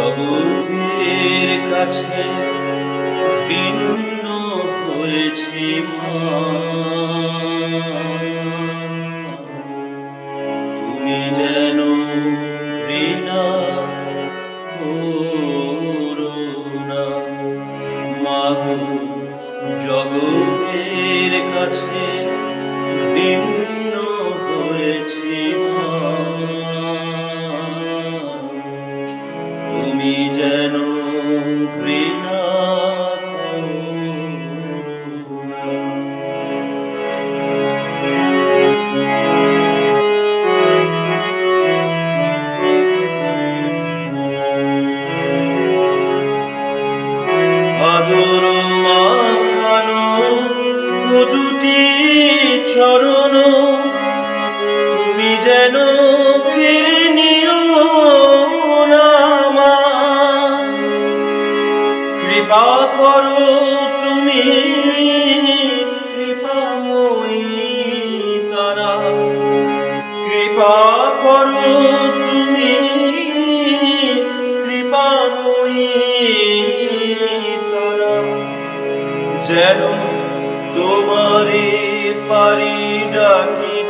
জগতের কাছে ভিন্ন হয়েছি তুমি যেন ঘৃণা জগতের কাছে ভিন্ন কৃপা করো তুমি কৃপাময়ী তারা। কৃপা করো তুমি কৃপাময়ী তারা। যেন তোমারে পারি ডাকিতে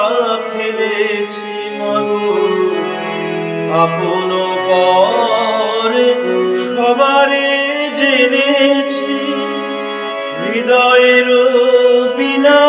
আপন পরে সবারে জেনেছি হৃদয়ের বিনা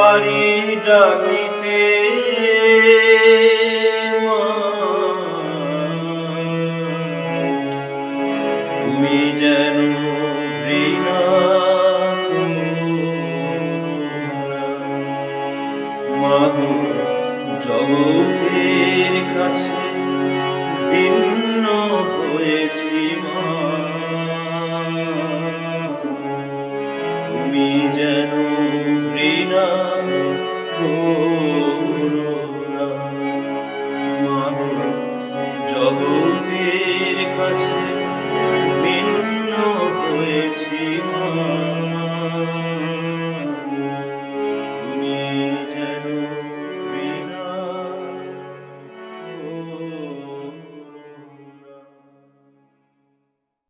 পারি ডাকিতে। তুমি যেন ঘৃণা। মাগো জগতের কাছে ভিন্ন হয়েছি মা